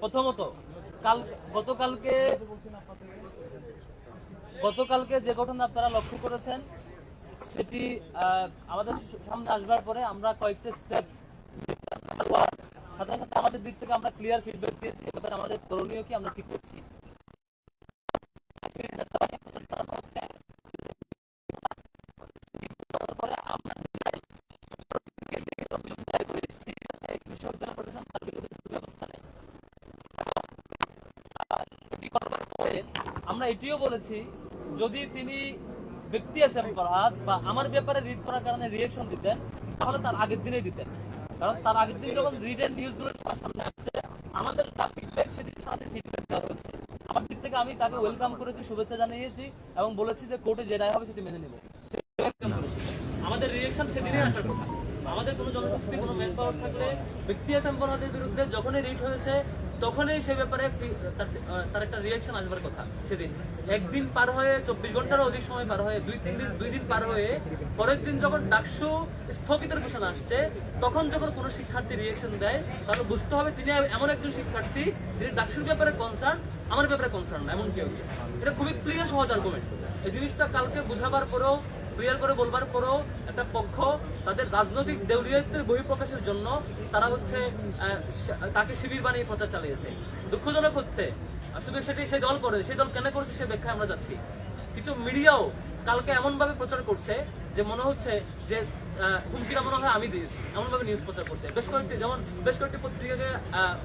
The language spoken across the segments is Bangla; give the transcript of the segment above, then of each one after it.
প্রথমত কাল গতকালকে গতকালকে যে ঘটনা আপনারা লক্ষ্য করেছেন, সেটি আমাদের সামনে আসবার পরে আমরা কয়েকটা স্টেপ সাধারণত আমাদের দিক থেকে আমরা ক্লিয়ার ফিডব্যাক দিয়েছি এ ব্যাপারে আমাদের করণীয় কি আমরা কি করছি। আমরা এটিও বলেছি যদি তিনি ব্যক্তি এসএম ফরহাদ বা আমার ব্যাপারে রিড করার কারণে রিয়েকশন দিতেন তাহলে তার আগের দিনেই দিতেন। কারণ তার আগের দিন যখন রিটেন নিউজগুলো সবার সামনে আসছে আমাদের যা ফিডব্যাক সেটি সাথে ফিডব্যাক দেওয়া হয়েছে। আমার দিক থেকে আমি তাকে ওয়েলকাম করেছি শুভেচ্ছা জানিয়েছি এবং বলেছি যে কোর্টে যে রায় হবে সেটি মেনে নেব। আমাদের রিয়েকশন সেদিনই আসার কথা। আমাদের কোনো জনশক্তি কোনো ম্যান পাওয়ার থাকলে ব্যক্তি ফরহাদের বিরুদ্ধে যখনই রিট হয়েছে তখনই সে ব্যাপারে তার একটা রিয়াকশন আসবার কথা সেদিন। একদিন পার হয়ে চব্বিশ ঘন্টারও অধিক সময় পার হয়ে দুই তিন দিন দুই দিন পার হয়ে পরের দিন যখন ডাকসু স্থগিতের ঘোষণা আসছে, তখন যখন কোনো শিক্ষার্থী রিয়েকশন দেয়, তাহলে বুঝতে হবে তিনি এমন একজন শিক্ষার্থী, যিনি ডাকসুর ব্যাপারে কনসার্ন আমার ব্যাপারে কনসার্ন না, এমন কেউ এটা খুবই ক্লিয়ার সহজ আর্গুমেন্ট এই জিনিসটা কালকে বুঝাবার পরেও ক্লিয়ার করে বলবার পরেও একটা পক্ষ তাদের রাজনৈতিক দেউরিয়ত্বের বহিঃপ্রকাশের জন্য তারা হচ্ছে তাকে শিবির বানিয়ে প্রচার চালিয়েছে। দুঃখজনক হচ্ছে শুধু সেটি সেই দল করে, সেই দল কেন করছে সে ব্যাখ্যায় আমরা যাচ্ছি। কিছু মিডিয়াও কালকে এমনভাবে প্রচার করছে যে মনে হচ্ছে যে হয়, আমি দিয়েছি। এমন ভাবে নিউজ প্রচার করছে। বেশ কয়েকটি, যেমন বেশ কয়েকটি পত্রিকাকে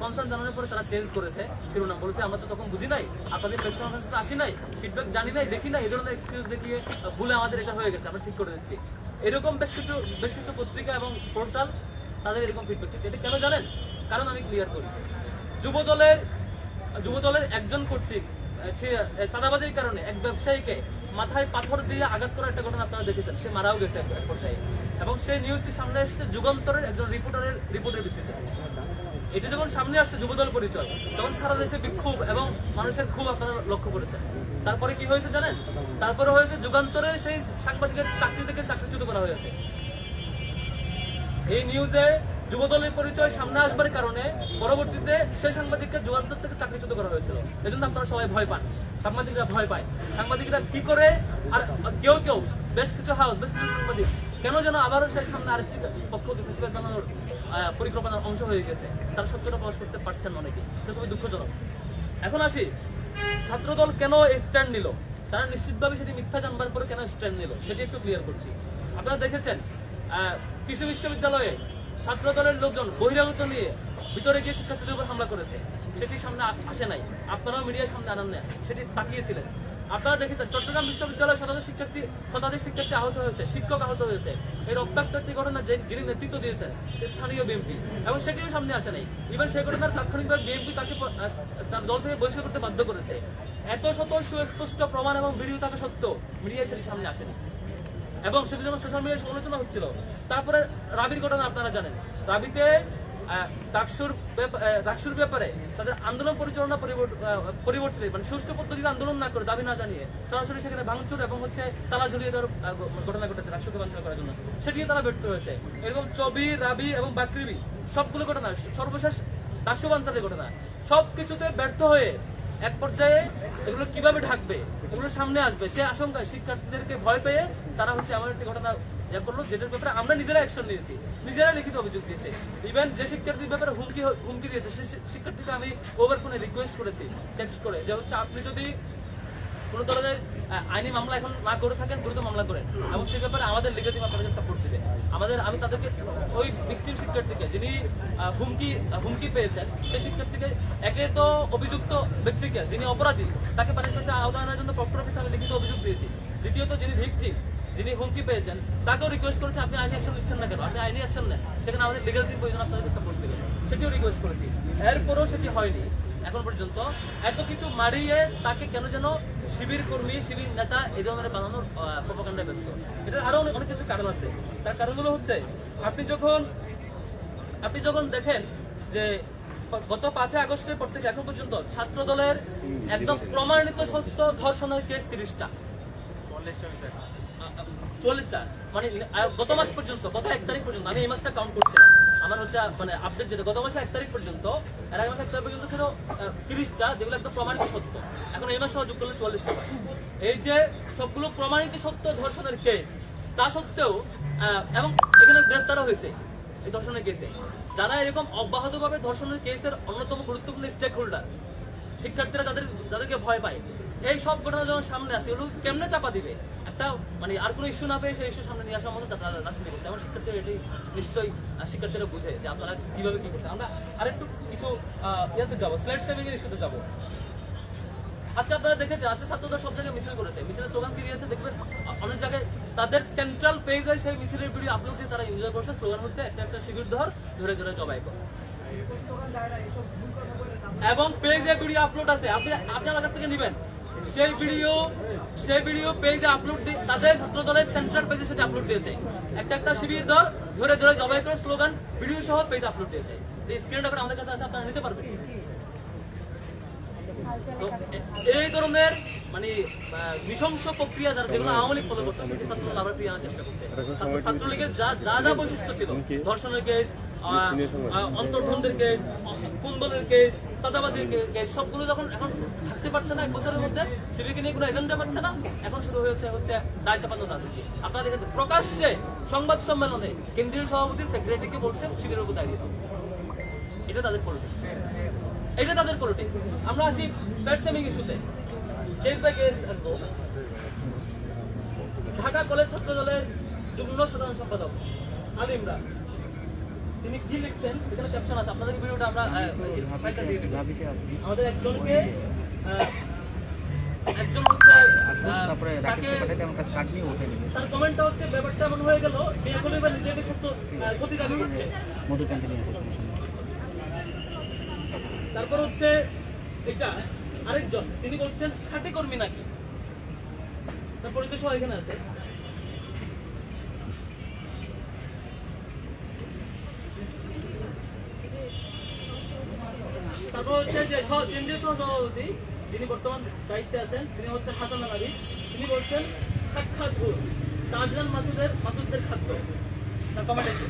কনসার্ন জানানোর পরে তারা চেঞ্জ করেছে শিরোনাম। বলেছে, আমরা তো তখন বুঝি নাই, আপনাদের প্রেস কনফারেন্সে আসি নাই ফিডব্যাক জানি নাই, দেখি নাই, এই ধরনের এক্সকিউজ দেখিয়ে ভুলে আমাদের এটা হয়ে গেছে, আমরা ঠিক করে দিচ্ছি। এরকম বেশ কিছু বেশ কিছু পত্রিকা এবং পোর্টাল তাদের এরকম ফিডব্যাক দিচ্ছে। এটা কেন জানেন? কারণ আমি ক্লিয়ার করি। যুব দলের যুব দলের একজন কর্তৃক চাঁদাবাজির কারণে এক ব্যবসায়ীকে মাথায় পাথর দিয়ে আঘাত করার একটা ঘটনা আপনারা দেখেছেন। সে মারাও গেছে এক- পর্যায়ে। এবং সেই নিউজটি সামনে এসেছে যুগান্তরের একজন রিপোর্টারের রিপোর্টের ভিত্তিতে। এটি যখন সামনে আসছে, যুবদল পরিচয়, তখন সারা দেশে বিক্ষোভ এবং মানুষের ক্ষোভ আপনারা লক্ষ্য করেছেন। তারপরে কি হয়েছে জানেন? তারপরে হয়েছে যুগান্তরে সেই সাংবাদিকের চাকরি থেকে চাকরিচ্যুত করা হয়েছে। এই নিউজে যুবদলের পরিচয় সামনে আসবার কারণে পরবর্তীতে সেই সাংবাদিককে যুগান্তর থেকে চাকরিচ্যুত করা হয়েছিল। এজন্য আপনারা সবাই ভয় পান। সাংবাদিকরা ভয় পায়। সাংবাদিকরা কি করে? আর কেউ কেউ, বেশ কিছু হাউস, বেশ কিছু সাংবাদিক, কেন যেন আবারও সেই সামনে আরেকটি পক্ষ বানানোর পরিকল্পনার অংশ হয়ে গেছে। তার সত্যটা প্রকাশ করতে পারছেন অনেকে। এটা খুবই দুঃখজনক। এখন আসি। ছাত্রদল কেন এই স্ট্যান্ড নিল? তারা নিশ্চিতভাবে সেটি মিথ্যা জানবার পরে কেন স্ট্যান্ড নিল? সেটি একটু ক্লিয়ার করছি। আপনারা দেখেছেন কৃষি বিশ্ববিদ্যালয়ে ছাত্র দলের লোকজন বহিরাগত নিয়ে ভিতরে গিয়ে শিক্ষার্থীদের উপর হামলা করেছে। সেটি সামনে আসে নাই। আপনারাও মিডিয়ার সামনে আনান না সেটি তাকিয়েছিলেন। আপনারা দেখেছেন চট্টগ্রাম বিশ্ববিদ্যালয়ে শতাধিক শিক্ষার্থী শতাধিক শিক্ষার্থী আহত হয়েছে, শিক্ষক আহত হয়েছে। এই রক্তাক্ত একটি ঘটনা যিনি নেতৃত্ব দিয়েছেন, সে স্থানীয় বিএনপি। এবং সেটিও সামনে আসে নাই। ইভেন সেই ঘটনার তাৎক্ষণিকভাবে বিএনপি তাকে তার দল থেকে বহিষ্কার করতে বাধ্য করেছে। এত শত সুস্পষ্ট প্রমাণ এবং ভিডিও থাকা সত্ত্বেও মিডিয়া সেটি সামনে আসেনি। এবং সেটি যখন সোশ্যাল মিডিয়ায় সমালোচনা হচ্ছিল। তারপরে রাবির ঘটনা আপনারা জানেন। রাবিতে ডাকসুর ব্যাপারে তাদের আন্দোলন পরিচালনা পরিবর্ত- মানে সুষ্ঠু পদ্ধতিতে আন্দোলন না করে দাবি না জানিয়ে সরাসরি সেখানে ভাঙচুর এবং হচ্ছে তালা ঝুলিয়ে দেওয়ার ঘটনা ঘটেছে ডাকসুকে ভাঙচুর করার জন্য। সেটিও তারা ব্যর্থ হয়েছে। এরকম চবি রাবি এবং বাকরিবি সবগুলো ঘটনা, সর্বশেষ ডাকসু বাঞ্চালের ঘটনা সব কিছুতে ব্যর্থ হয়ে এক পর্যায়ে এগুলো কীভাবে ঢাকবে? এগুলো সামনে আসবে। সে আশঙ্কায় শিক্ষার্থীদেরকে ভয় পেয়ে তারা হচ্ছে এমন একটি ঘটনা ইয়ে করল, যেটার ব্যাপারে আমরা নিজেরা অ্যাকশন নিয়েছি। নিজেরা লিখিত অভিযোগ দিয়েছি। ইভেন যে শিক্ষার্থীর ব্যাপারে হুমকি হুমকি দিয়েছে, সে শিক্ষার্থীকে আমি ওভার ফোনে রিকোয়েস্ট করেছি টেক্সট করে, যে হচ্ছে আপনি যদি কোনো ধরনের আইনি মামলা এখন না করে থাকেন, দ্রুত মামলা করেন। এবং সে ব্যাপারে আমাদের লিগাল টিম সাপোর্ট দিবে। আমাদের, আমি তাদেরকে ওই ভিকটিম শিক্ষার্থীকে যিনি হুমকি হুমকি পেয়েছেন, সেই শিক্ষার্থীকে একে তো অভিযুক্ত ব্যক্তিকে, যিনি অপরাধী, তাকে পানিশমেন্টে আওতায় আনার জন্য প্রক্টর অফিসে আমি লিখিত অভিযোগ দিয়েছি। দ্বিতীয়ত যিনি ভিকটিম যিনি হুমকি পেয়েছেন, তাকেও রিকোয়েস্ট করেছে, আপনি আইনি অ্যাকশন নিচ্ছেন না কেন? আপনি আইনি অ্যাকশন নেন। সেখানে আমাদের লিগাল টিম প্রয়োজন আপনাদেরকে সাপোর্ট দিবে সেটিও রিকোয়েস্ট করেছি। এরপরও সেটি হয়নি। এখন পর্যন্ত এত কিছু মারিয়ে তাকে কেন যেন শিবির কর্মী, শিবির নেতা, এই ধরনের বানানোর প্রপাকাণ্ডায় ব্যস্ত। এটা আরও অনেক অনেক কিছু কারণ আছে। তার কারণগুলো হচ্ছে, আপনি যখন আপনি যখন দেখেন যে গত পাঁচই আগস্টের পর থেকে এখন পর্যন্ত ছাত্র দলের একদম প্রমাণিত সত্য ধর্ষণের কেস তিরিশটা। চল্লিশটা। মানে গত মাস পর্যন্ত, গত এক তারিখ পর্যন্ত, আমি এই মাসটা কাউন্ট করছি না আমার হচ্ছে মানে আপডেট যেটা, গত মাসে এক তারিখ পর্যন্ত এর আগে মাসে এক তারিখ পর্যন্ত ছিল তিরিশটা যেগুলো একদম প্রমাণিত সত্য। এখন এই মাস যোগ করলে চুয়াল্লিশটা এই যে সবগুলো প্রমাণিত সত্য ধর্ষণের কেস তা সত্ত্বেও এবং এখানে গ্রেফতারও হয়েছে, এই ধর্ষণের কেসে যারা এরকম অব্যাহতভাবে ধর্ষণের কেসের অন্যতম গুরুত্বপূর্ণ স্টেক হোল্ডার শিক্ষার্থীরা যাদের, যাদেরকে ভয় পায় এই সব ঘটনা যখন সামনে আসে, এগুলো কেমনে চাপা দিবে? একটা মানে আর কোনো ইস্যু না পেয়ে সেই ইস্যু সামনে নিয়ে আসার মতো তারা রাজনীতি করছে এমন শিক্ষার্থীরা এটি নিশ্চয়ই শিক্ষার্থীরা বুঝে যে আপনারা কীভাবে কি করছে আমরা আরেকটু কিছু ইয়াতে যাব ফ্ল্যাট সেভিং এর ইস্যুতে যাব। আজকে আপনারা দেখেছেন, আজকে ছাত্রদের সব জায়গায় মিছিল করেছে। মিছিলের স্লোগান কি দিয়েছে দেখবেন? অনেক জায়গায় তাদের সেন্ট্রাল পেজে সেই মিছিলের ভিডিও আপলোড দিয়ে তারা এনজয় করছে। স্লোগান হচ্ছে, একটা একটা শিবির ধর, ধরে ধরে জবাই কর। এবং পেজে ভিডিও আপলোড আছে। আপনি আপনি আমার কাছ থেকে নেবেন। সেই ভিডিও সেই ভিডিও পেজে আপলোড তাদের ছাত্র দলের সেন্ট্রাল পেজে সেটা আপলোড দিয়েছে। একটা একটা শিবির দল ধরে ধরে জবাই করে স্লোগান ভিডিও সহ পেজ আপলোড দিয়েছে। স্ক্রিনটা করে আমাদের কাছে আছে আপনারা নিতে পারবেন। তো এই ধরনের মানে নৃশংস প্রক্রিয়া যারা যেগুলো আওয়ামী লীগ ফলো করতো সেটি ছাত্রদল আবার ফিরিয়ে আনার চেষ্টা করছে। ছাত্র- ছাত্রলীগের যা যা যা বৈশিষ্ট্য ছিল ধর্ষণের কেস অন্তর্ভন্ডের কেস কুন্দলের কেস চাঁদাবাজির কেস সবগুলো যখন এখন থাকতে পারছে না এক বছরের মধ্যে শিবিরকে নিয়ে কোনো এজেন্ডা পাচ্ছে না। এখন শুরু হয়েছে হচ্ছে দায় চাপানো রাজনীতি। আপনারা দেখেন প্রকাশ্যে সংবাদ সম্মেলনে কেন্দ্রীয় সভাপতি সেক্রেটারিকে বলছেন শিবিরের উপর দাও। এটা তাদের পলিটিক্স এটা তাদের পলিটিক্স আমরা আসি ব্যাট সেমিং ইস্যুতে। Case by case Dhaka college ছাত্র দলের যুগ্ম সাধারণ সম্পাদক আলী ইমরান তিনি কি লিখছেন? এখানে ক্যাপশন আছে। আপনাদের ভিডিওটা আমরা ফাইলটা দিয়ে দিব আমাদের একজনকে একজন হচ্ছে তারপরে রাকেশ পাঠাতে আমার কাছে কার্ড নিয়ে উঠে তার কমেন্টটা হচ্ছে ব্যাপারটা এমন হয়ে গেল সে নিজেকে সত্য সত্যি দাবি করছে। তারপর হচ্ছে এটা আরেকজন। তিনি বলছেন খাটি কর্মী নাকি? তার পরিচয় সহ এখানে আছে। তারপর হচ্ছে যে কেন্দ্রীয় সহসভাপতি যিনি বর্তমান দায়িত্বে আছেন তিনি হচ্ছেন হাসান আলী তিনি বলছেন সাক্ষাৎ ভুল তাজরান মাসুদের মাসুদদের খাদ্য তার কমেন্ট আছে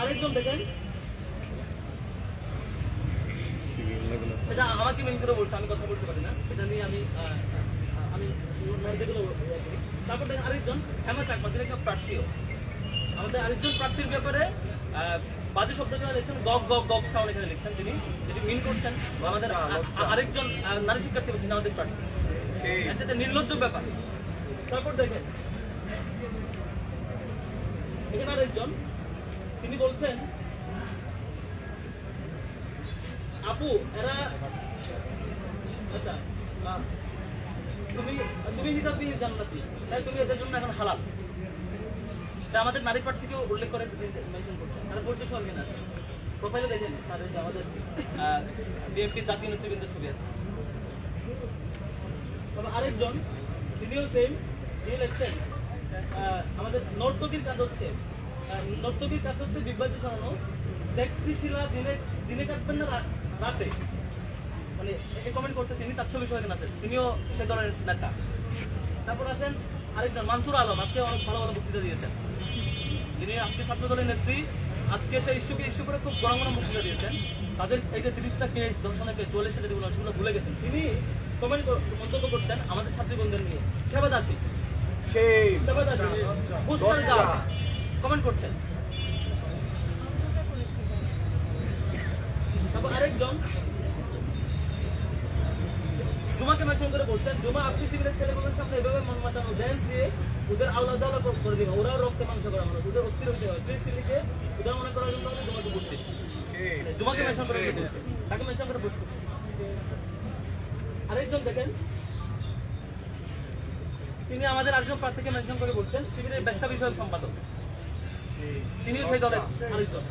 আরেকজন দেখেন এটা আমাকে মেন করে বলছে আমি কথা বলতে পারি না সেটা নিয়ে আমি আমি তারপর দেখেন আরেকজন হেমা চাকমা তিনি একটা প্রার্থীও আমাদের আরেকজন প্রার্থীর ব্যাপারে বাজে শব্দ যারা লিখছেন গগ গগ গগ সাউন্ড এখানে লিখছেন তিনি। যেটি মিন করছেন। আমাদের আরেকজন নারী শিক্ষার্থী তিনি আমাদের প্রার্থী আচ্ছা নির্লজ্জ ব্যাপার। তারপর দেখেন। এখানে আরেকজন তিনি বলছেন আপু এরা আচ্ছা তুমি তুমি হিসাব দিয়ে জান্নাতি। তাই তুমি এদের জন্য এখন হালাল। তা আমাদের নারী প্রার্থীকেও উল্লেখ করে মেনশন করছে। তারা সঙ্গে না প্রোফাইলে দেখেন তার হচ্ছে আমাদের বিএনপির জাতীয় নেতৃবৃন্দের ছবি আছে। তবে আরেকজন, তিনিও সেম তিনি লিখছেন আমাদের নর্তকীর কাজ হচ্ছে নর্তকীর কাজ হচ্ছে বিভ্রান্তি ছড়ানো সেক্সি শিলা দিনে দিনে কাটবেন না রাতে। মানে একে কমেন্ট করছে, তিনি তার ছবি সহ আছেন তিনিও সে ধরনের নেতা। তারপর আসেন আরেকজন, মানসুর আলম, আজকে অনেক ভালো ভালো বক্তৃতা দিয়েছেন। যিনি আজকে ছাত্র দলের নেত্রী আজকে সেই ইস্যুকে ইস্যু করে খুব গরম গরম বক্তৃতা দিয়েছেন। তাদের এই যে তিরিশটা কেস দর্শনের কেস চল্লিশটা যেগুলো সেগুলো ভুলে গেছেন। তিনি কমেন্ট মন্তব্য করছেন আমাদের ছাত্রীবন্ধের নিয়ে। সেবাদাসী Shame. সেবাদাসী বুস্টার কমেন্ট করছেন। তারপর আরেকজন। জুমাকে মেনশন করে বলছেন, জুমা আপনি শিবিরের ছেলেগুলোর সামনে এভাবে মন মাতানো ড্যান্স দিয়ে ওদের আল্লাহ জ্বালা করে দিবে। ওরাও রক্তে মাংস করা মানুষ ওদের অস্থির হতে হয় প্লিজ শিবিরকে ওদের মনে করার জন্য আমি জুমাকে Shame. জুমাকে মেনশন করে বলছে। তাকে মেনশন করে বসে আরেকজন দেখেন। তিনি আমাদের আরেকজন প্রার্থীকে মেনশন করে বলছেন, শিবিরের ব্যবসা বিষয়ক সম্পাদক। তিনিও সেই দলের আরেকজন।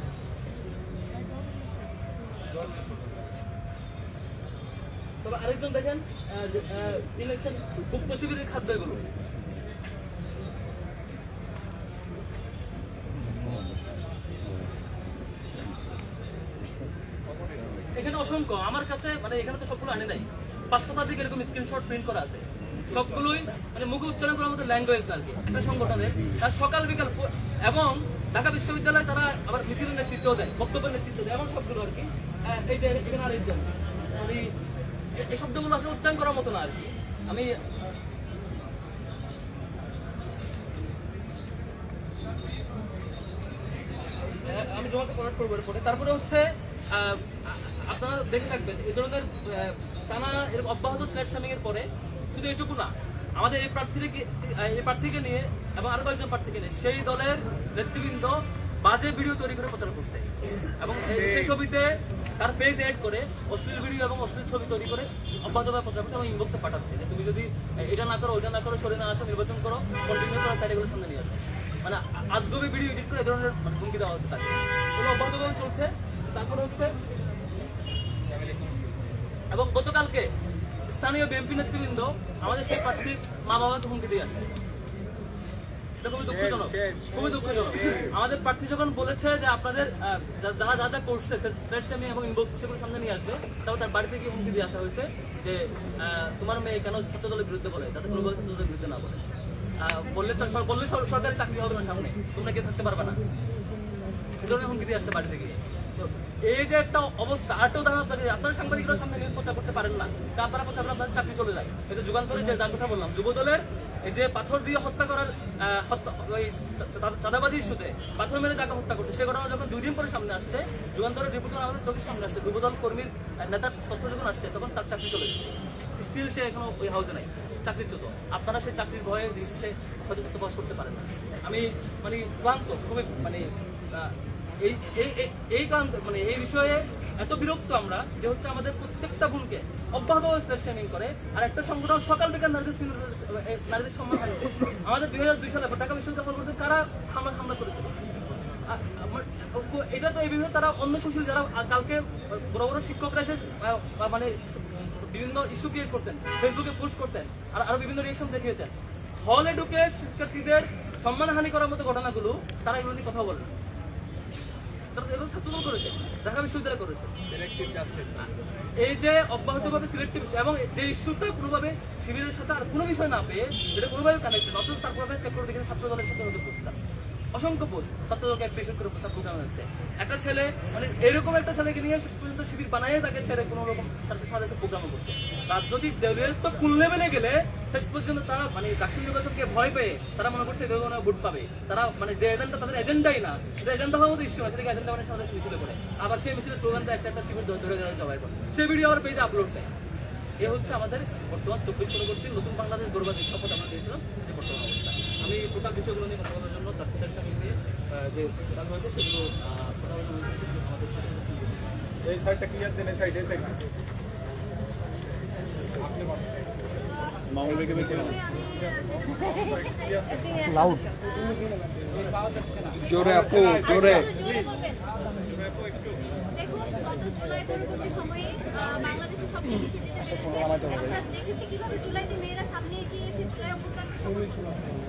তবে আরেকজন দেখেন তিনি হচ্ছেন গুপ্ত শিবিরের খাদ্য এগুলো এখানে অসংখ্য, আমার কাছে মানে এখানে তো সবগুলো আনে নাই। পাঁচ শতাধিক এরকম স্ক্রিনশট প্রিন্ট করা আছে। সবগুলোই মানে মুখে উচ্চারণ করার মতো ল্যাঙ্গুয়েজ আর কি সংগঠনের। তার সকাল, বিকাল এবং ঢাকা বিশ্ববিদ্যালয়ে তারা আবার মিছিলের নেতৃত্ব দেয়, বক্তব্যের নেতৃত্ব দেয়, এমন সবগুলো আর কি। এই যে এখানে আর এই যে এ- এই শব্দগুলো আসলে উচ্চারণ করার মতো না আর কি। আমি আমি জমাতে করার করব এরপরে তারপরে হচ্ছে আপনারা দেখে থাকবেন এই ধরনের টানা এরকম অব্যাহত স্ল্যাট শামিং এর পরে শুধু এটুকু না, আমাদের এই প্রার্থীকে এই প্রার্থীকে নিয়ে এবং আরও কয়েকজন প্রার্থীকে নিয়ে সেই দলের নেতৃবৃন্দ বাজে ভিডিও তৈরি করে প্রচার করছে। এবং সেই ছবিতে তার পেজ এড করে অশ্লীল ভিডিও এবং অশ্লীল ছবি তৈরি করে অব্যাহতভাবে প্রচার করছে এবং ইনবক্সে পাঠাচ্ছে যে তুমি যদি এটা না করো, ওইটা না করো, সরে না আসো, নির্বাচন করো কন্টিনিউ করো তাই এগুলো সামনে নিয়ে আসো। মানে আজগবি ভিডিও এডিট করে এ ধরনের মানে হুমকি দেওয়া হচ্ছে তাকে। এগুলো অব্যাহতভাবে চলছে। তারপরে হচ্ছে এবং গতকালকে স্থানীয় বিএনপি নেতৃবৃন্দ আমাদের সেই প্রার্থীর মা বাবাকে হুমকি দিয়ে আসছে। এটা খুবই দুঃখজনক খুবই দুঃখজনক। আমাদের প্রার্থী যখন বলেছে যে আপনাদের যারা যা যা করছে স্পেশালি এবং ইনবক্স সেগুলো সামনে নিয়ে আসবে। তারপর তার বাড়ি থেকে হুমকি দিয়ে আসা হয়েছে যে তোমার মেয়ে কেন ছাত্র দলের বিরুদ্ধে বলে যাতে কোনো ছাত্রদলের বিরুদ্ধে না বলে। আহ, বললে বললে সরকারি চাকরি হবে না সামনে। তোমরা কে থাকতে পারবে না। এই ধরনের হুমকি দিয়ে আসছে বাড়ি থেকে। এই যে একটা অবস্থা আরেকটা উদাহরণ আপনাদের আপনারা সাংবাদিকরা সামনে নিউজ প্রচার করতে পারেন না। তা আপনারা প্রচার আপনাদের চাকরি চলে যায়। যে যুগান্তরে যে যার কথা বললাম। যুবদলের এই যে পাথর দিয়ে হত্যা করার চাঁদাবাজি ইস্যুতে পাথর মেরে যাকে হত্যা করছে সে ঘটনা যখন দুই দিন পরে সামনে আসছে যুগান্তরের রিপোর্ট যখন আমাদের চোখের সামনে আসছে। যুবদল কর্মীর নেতার তথ্য যখন আসছে তখন তার চাকরি চলে গেছে। স্টিল সে এখনও ওই হাউসে নাই চাকরিচ্যুত। আপনারা সেই চাকরির ভয়ে দিন শেষে হয়তো সত্য করতে পারেন না। আমি মানে ক্লান্ত খুবই মানে এই মানে এই বিষয়ে এত বিরক্ত আমরা যে হচ্ছে আমাদের প্রত্যেকটা অব্যাহতভাবে করে। আর একটা সংগঠন সকাল বিকাল নারীদের নারীদের সম্মান আমাদের দুই হাজার দুই সালে ঢাকা বিশ্ববিদ্যালয় কারা হামলা হামলা করেছিল? এটা তো এই তারা অন্য যারা কালকে বড় বড় শিক্ষকরা এসে মানে বিভিন্ন ইস্যু ক্রিয়েট করছেন ফেসবুকে পোস্ট করছেন, আর আরও বিভিন্ন রিয়েকশন দেখিয়েছেন। হলে ঢুকে শিক্ষার্থীদের সম্মানহানি করার মতো ঘটনাগুলো তারা এগুলো কথা বলেন। তারা তো এগুলো ছাত্রদল করেছে। ঢাকা বিশ্ববিদ্যালয় করেছে। এই যে অব্যাহতভাবে সিলেক্টিভ এবং যে ইস্যুটা কোনোভাবে শিবিরের সাথে আর কোনো বিষয় না পেয়ে এটা কোনোভাবে কানেক্টেড অথচ তার কোনোভাবে চেক করে দেখেন ছাত্র সাথে পোস্ট অসংখ্য পোস্ট ছাত্র দলকে অ্যাপ্রিসিয়েট করে তার প্রোগ্রাম হচ্ছে। একটা ছেলে মানে এরকম একটা ছেলেকে নিয়ে শেষ পর্যন্ত শিবির বানায় তাকে ছেড়ে কোনো রকম তার সাথে প্রোগ্রামও করছে। রাজনৈতিক তো কোন লেভেলে গেলে শেষ পর্যন্ত তারা মানে জাতীয় নির্বাচনকে ভয় পেয়ে তারা মনে করছে এভাবে ভোট পাবে। তারা মানে যে এজেন্ডা তাদের এজেন্ডাই না। সেটা এজেন্ডা হওয়ার মতো ইস্যু না, সেটাকে এজেন্ডা মানে সাথে মিছিলে করে আবার সেই মিছিলের স্লোগানটা একটা একটা শিবির ধরে ধরে জবাই করে। সেই ভিডিও আবার পেজে আপলোড দেয়। এ হচ্ছে আমাদের বর্তমান চব্বিশ পরবর্তী নতুন বাংলাদেশ গৌরবাদী শপথ আমরা দিয়েছিলাম বর্তমান অবস্থা। আমি টোটাল বিষয়গুলো নিয়ে কথা বলার জন্য তার সঙ্গে যে কাজ হয়েছে সেগুলো কথা বলার জন্য এসেছি আমাদের এই সাইডটা ক্লিয়ার দেন এই সাইড এই সাইড মামুল বেগম লাউড জোরে আপু জোরে। দেখুন, গত জুলাই পরবর্তী সময়ে বাংলাদেশে সবচেয়ে বেশি আমরা দেখেছি কীভাবে জুলাইতে মেয়েরা সামনে এগিয়ে এসে জুলাই অভ্যুত্থানকে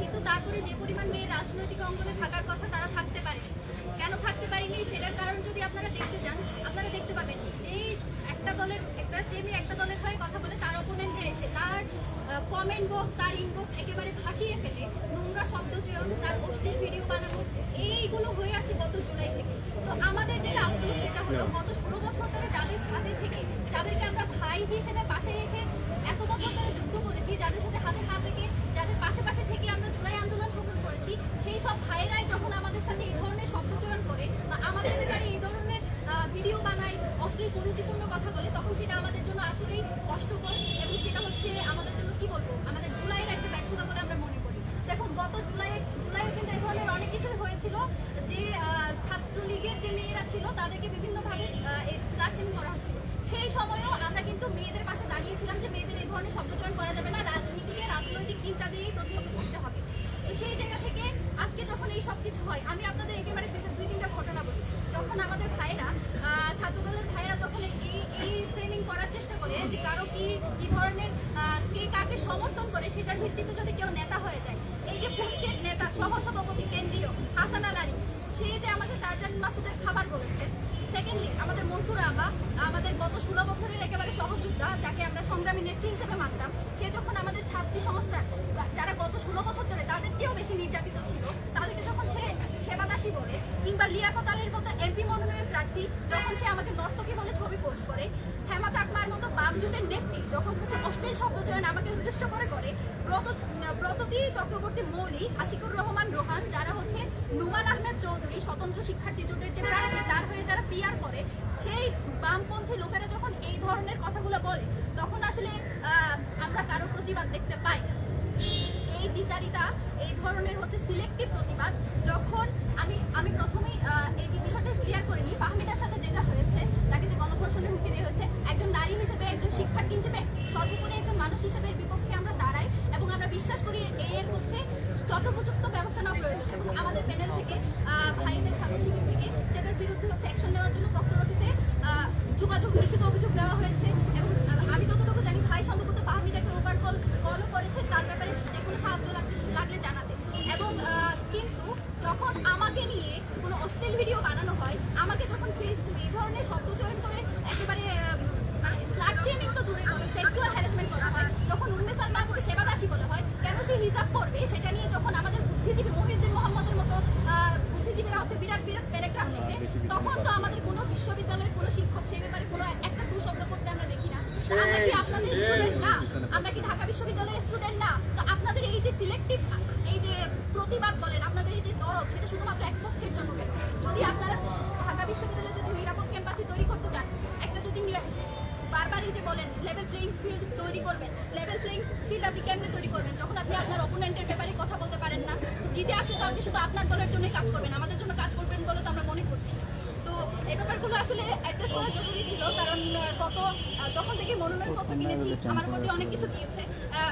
কিন্তু তারপরে যে পরিমাণ মেয়ে রাজনৈতিক অঙ্গনে থাকার কথা তারা থাকতে পারেনি। কেন থাকতে পারেনি? সেটার কারণ যদি আপনারা দেখতে যান, আপনারা দেখতে পাবেন যে একটা দলের, একটা যে মেয়ে একটা দলের হয়ে কথা বলে তার অপোনেন্টে এসে তার কমেন্ট বক্স তার ইনবক্স একেবারে ভাসিয়ে ফেলে নোংরা শব্দ চয়ন তার অশ্লীল ভিডিও বানানো, এইগুলো হয়ে আসে গত জুলাই থেকে। তো আমাদের যেটা আফসোস সেটা হলো গত ষোলো বছর ধরে যাদের সাথে থেকে যাদেরকে আমরা ভাই হিসেবে পাশে রেখে এত বছর ধরে যুদ্ধ করেছি যাদের সাথে হাতে হাত রেখে যাদের পাশে পাশে থেকে আমরা জুলাই আন্দোলন সফল করেছি সেই সব ভাইরাই যখন আমাদের সাথে এই ধরনের শব্দচয়ন করে বা আমাদের ব্যাপারে এই ধরনের আহ, ভিডিও বানায় অশ্লীল কুরুচিপূর্ণ কথা বলে তখন সেটা আমাদের জন্য আসলেই কষ্টকর এবং সেটা হচ্ছে আমাদের জন্য কি বলব আমাদের জুলাইয়ের একটা ব্যর্থতা বলে আমরা মনে করি দেখুন গত জুলাই জুলাইয়ে কিন্তু এই ধরনের অনেক কিছুই হয়েছিল যে আহ, ছাত্রলীগের যে মেয়েরা ছিল তাদেরকে বিভিন্নভাবে স্লাকশন করা হচ্ছিল সেই সময়ও আমরা কিন্তু মেয়েদের পাশে দাঁড়িয়েছিলাম যে মেয়েদের এই ধরনের শব্দচয়ন করা যাবে না রাজনীতিকে রাজনৈতিক চিন্তা দিয়েই প্রতিহত করতে হবে তো সেই জায়গা থেকে আজকে যখন এই সব কিছু হয় আমি আপনাদের একেবারে দুইটা দুই তিনটা ঘটনা বলি যখন আমাদের ভাইরা আহ, ছাত্রদলের ভাইরা যখন এই এই ফ্রেমিং করার চেষ্টা করে যে কারও কি কি ধরনের আহ, কে সমর্থন করে, সেটার ভিত্তিতে যদি কেউ নেতা হয়ে যায়, এই যে পোস্টেড নেতা সহ সভাপতি কেন্দ্রীয় হাসান আলী, সে যে আমাদের টার্জান মাসুদের খাবার বলেছে। সেকেন্ডলি আমাদের মনসুর আবা, আমাদের গত ষোলো বছরের একেবারে সহযোদ্ধা, যাকে আমরা সংগ্রামী নেত্রী হিসেবে মানতাম, সে যখন আমাদের ছাত্রী সংস্থা, যারা গত ষোলো বছর ধরে তাদের চেয়েও বেশি নির্যাতিত ছিল, তাদেরকে যখন সে সেবাদাসী বলে, কিংবা লিয়াকত আলীর মতো এমপি মনোনয়ন প্রার্থী, যখন সে আমাদের নর্তকী বলে ছবি পোস্ট করে, হেমা চাকমার মতো বামজুটের নেত্রী, যখন হচ্ছে অশ্লীল শব্দ চয়ন আমাকে উদ্দেশ্য করে করে ব্রত ব্রততী চক্রবর্তী মৌলি আশিকুর রহমান রোহান যারা হচ্ছে নুমান চৌধুরী স্বতন্ত্র শিক্ষার্থী জোটের যে প্রার্থী, তার হয়ে যারা পিয়ার করে, সেই বামপন্থী লোকেরা যখন এই ধরনের কথাগুলো বলে, তখন আসলে আমরা কারও প্রতিবাদ দেখতে পাই এই দ্বিচারিতা এই ধরনের হচ্ছে সিলেক্টিভ প্রতিবাদ, যখন আমি আমি প্রথমেই আহ, এই যে বিষয়টা ক্লিয়ার করিনি ফাহমিদার সাথে যেটা হয়েছে তাকে যে গণধর্ষণের হুমকি দেওয়া হয়েছে একজন নারী হিসেবে একজন শিক্ষার্থী হিসেবে সর্বোপরি একজন মানুষ হিসেবে এর বিপক্ষে আমরা দাঁড়াই এবং আমরা বিশ্বাস করি এর হচ্ছে যথোপযুক্ত ব্যবস্থা নেওয়া প্রয়োজন এবং আমাদের প্যানেল থেকে আহ, ভাইদের ছাত্র শিক্ষক থেকে সেটার বিরুদ্ধে হচ্ছে অ্যাকশন নেওয়ার জন্য প্রক্টর অফিসে আহ, যোগাযোগ লিখিত অভিযোগ দেওয়া হয়েছে এবং আহ, আমি যতটুকু জানি ভাই সম্ভবত ফাহমিদাকে ওভার কল কলও করেছে তার ব্যাপারে যে কোনো সাহায্য লাগলে লাগলে জানাতে এবং আহ, কিন্তু যখন আমাকে নিয়ে কোনো অশ্লীল ভিডিও বানানো হয় আমাকে যখন ফেসবুকে এই ধরনের শব্দ চয়ন করে একেবারে আহ, মানে স্লাট শেমিং তো দূরের কথা সেক্সুয়াল হ্যারাসমেন্ট করা হয় যখন উম্মে সালমাকে সেবাদাসী বলা হয় কেন সে হিজাব করবে সেটা নিয়ে যখন আমাদের বুদ্ধিজীবী মহিউদ্দিন মোহাম্মদের মতো আহ, বুদ্ধিজীবীরা হচ্ছে বিরাট বিরাট প্যারাগ্রাফ লিখে তখন তো আমাদের কোনো বিশ্ববিদ্যালয়ের কোনো শিক্ষক সেই ব্যাপারে কোনো একটা দু শব্দ করতে আমরা দেখি না তা আমরা কি আপনাদের স্টুডেন্ট না আমরা কি ঢাকা বিশ্ববিদ্যালয়ের স্টুডেন্ট না তো আপনাদের এই যে সিলেক্টিভ এই যে প্রতিবাদ বলেন আপনাদের এই যে দরদ সেটা শুধুমাত্র এক পক্ষের জন্য কেন যদি আপনারা ঢাকা বিশ্ববিদ্যালয়ে যদি নিরাপদ ক্যাম্পাসে তৈরি করতে চান একটা যদি নিরা- বারবারই যে বলেন লেভেল প্লেইং ফিল্ড তৈরি করবেন লেভেল প্লেইং ফিল্ড আপনি কেমনে তৈরি করবেন? যখন আপনি আপনার অপোনেন্টের ব্যাপারে কথা বলতে পারেন না জিতে আসলে তো আপনি শুধু আপনার দলের জন্যই কাজ করবেন আমাদের জন্য কাজ করবেন বলে তো আমরা মনে করছি তো এই ব্যাপারগুলো আসলে অ্যাড্রেস করা জরুরি ছিল কারণ গত যখন থেকে মনোনয়নপত্র কিনেছি আমার প্রতি অনেক কিছু দিয়েছে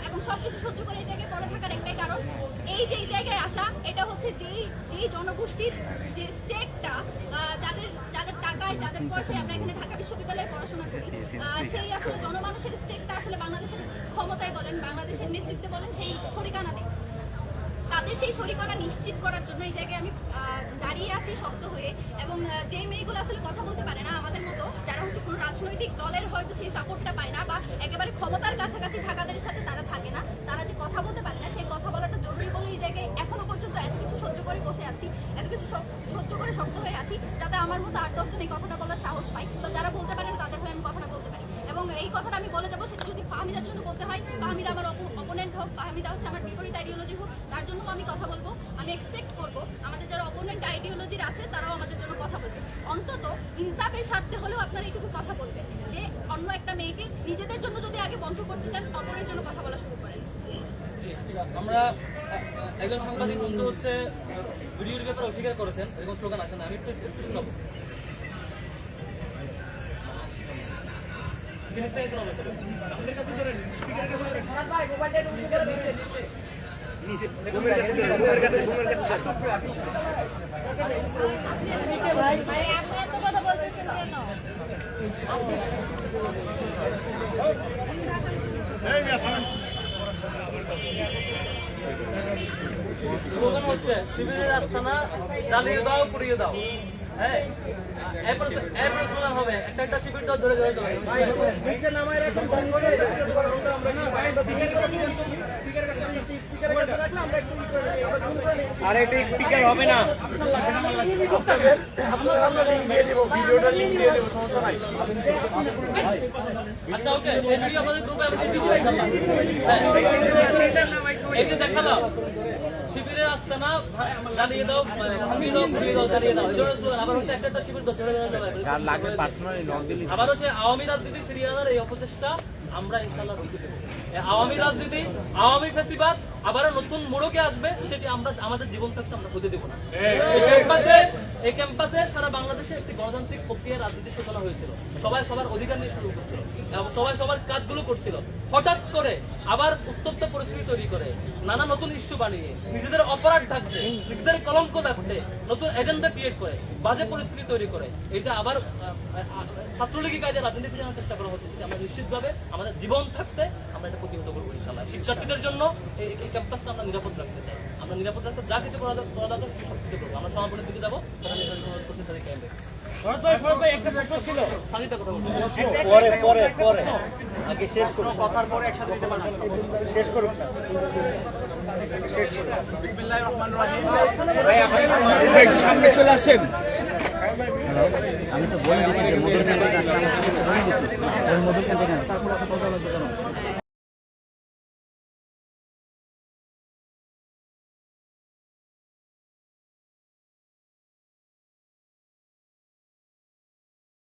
এবং সব কিছু সহ্য করে এই জায়গায় পড়ে থাকার একটাই কারণ এই যে এই জায়গায় আসা এটা হচ্ছে যেই যেই জনগোষ্ঠীর যে স্টেকটা যাদের যাদের পয়সায় আমরা এখানে ঢাকা বিশ্ববিদ্যালয়ে পড়াশোনা করি। সেই আসলে জনমানুষের স্টেকটা আসলে বাংলাদেশের ক্ষমতায় বলেন, বাংলাদেশের নেতৃত্বে বলেন, সেই নেই তাদের সেই শরীকরা নিশ্চিত করার জন্য এই জায়গায় আমি দাঁড়িয়ে আছি শক্ত হয়ে। এবং যে মেয়েগুলো আসলে কথা বলতে পারে না আমাদের মতো, যারা হচ্ছে কোনো রাজনৈতিক দলের হয়তো সেই সাপোর্টটা পায় না বা একেবারে ক্ষমতার কাছাকাছি থাকাদের সাথে তারা থাকে না, তারা যে কথা বলতে পারে না, সেই কথা বলাটা জরুরি বলে এই জায়গায় এখনও পর্যন্ত এত কিছু সহ্য করে বসে আছি, এত কিছু সহ্য করে শক্ত হয়ে আছি। আমার মতো আট দশজন এই কথাটা বলার সাহস পাই। বা যারা বলতে পারেন, তাদের হয়ে আমি কথাটা বলতে পারি। এবং এই কথাটা আমি বলে যাব, সেটা যদি ফাহমিদার জন্য বলতে হয়, ফাহমিদা আমার অপোনেন্ট হোক, ফাহমিদা হচ্ছে আমার বিপরীত আইডিওলজি হোক, তার জন্য আমি কথা বলব, আমি এক্সপেক্ট করব, আমাদের যারা অপোনেন্ট আইডিওলজির আছে, তারাও আমাদের জন্য কথা বলবে। অন্তত ইনসাফের স্বার্থে হলেও আপনারা এইটুকু কথা বলবেন, যে অন্য একটা মেয়েকে নিজেদের জন্য যদি আগে বন্ধ করতে চান, অপরের জন্য কথা বলা শুরু করেন। আমরা একজন সাংবাদিক বন্ধু হচ্ছে ভিডিওর ব্যাপারে অস্বীকার করেছেন এরকম স্লোগান আসে না। আমি একটু একটু শোনাবো। জিনিস থেকে শোনাবো সেটা। স্লোগান হচ্ছে শিবিরের আস্তানা জ্বালিয়ে দাও পুড়িয়ে দাও। হ্যাঁ? হবে। একটা একটা শিবির ধরে ধরে যাবে। আর এটা স্পিকার হবে না। আমরা লিঙ্ক দিয়ে দিব ভিডিওটা লিঙ্ক দিয়ে দিব সমস্যা নাই। আচ্ছা ওকে এই ভিডিও আমাদের গ্রুপে আমি দিয়ে দিব। হ্যাঁ। এই যে দেখালাম শিবিরের না চালিয়ে দাও ভাঙিয়ে দাও দাও চালিয়ে দাও। এই ধরনের স্লোগান আবার হচ্ছে একটা একটা শিবির ধরে ধরে যাবে আবারও সে আওয়ামী রাজনীতি ফিরিয়ে আনার এই অপচেষ্টা আমরা ইনশাল্লাহ রুখে দেবো আওয়ামী রাজনীতি আওয়ামী ফেসিবাদ আবারও নতুন মোড়কে আসবে সেটি আমরা আমাদের জীবন থাকতে আমরা হতে দেবো না। এই ক্যাম্পাসে এই ক্যাম্পাসে সারা বাংলাদেশে একটি গণতান্ত্রিক প্রক্রিয়া রাজনীতি সূচনা হয়েছিল। সবাই সবার অধিকার নিয়ে শুরু করছিল এবং সবাই সবার কাজগুলো করছিল। হঠাৎ করে আবার উত্তপ্ত পরিস্থিতি তৈরি করে নানা নতুন ইস্যু বানিয়ে নিজেদের অপরাধ থাকতে নিজেদের কলঙ্ক থাকতে নতুন এজেন্ডা ক্রিয়েট করে বাজে পরিস্থিতি তৈরি করে। এই যে আবার ছাত্রলীগী কাজে রাজনীতি ফিরে চেষ্টা করা হচ্ছে সেটা আমরা নিশ্চিতভাবে আমাদের জীবন থাকতে আমরা এটা প্রতিহত করব ইনশাল্লাহ শিক্ষার্থীদের জন্য এই ক্যাম্পাসটা আমরা নিরাপদ রাখতে চাই। আমরা নিরাপদ রাখতে যা কিছু করা দর- করা দরকার সব কিছু করব। আমরা সমাপনের দিকে যাব শেষ করুন। সামনে চলে আসেন। আমি তো বলে দিচ্ছি যে মধুর কেন্দ্রে ওই মধুর ক্যান্টিন।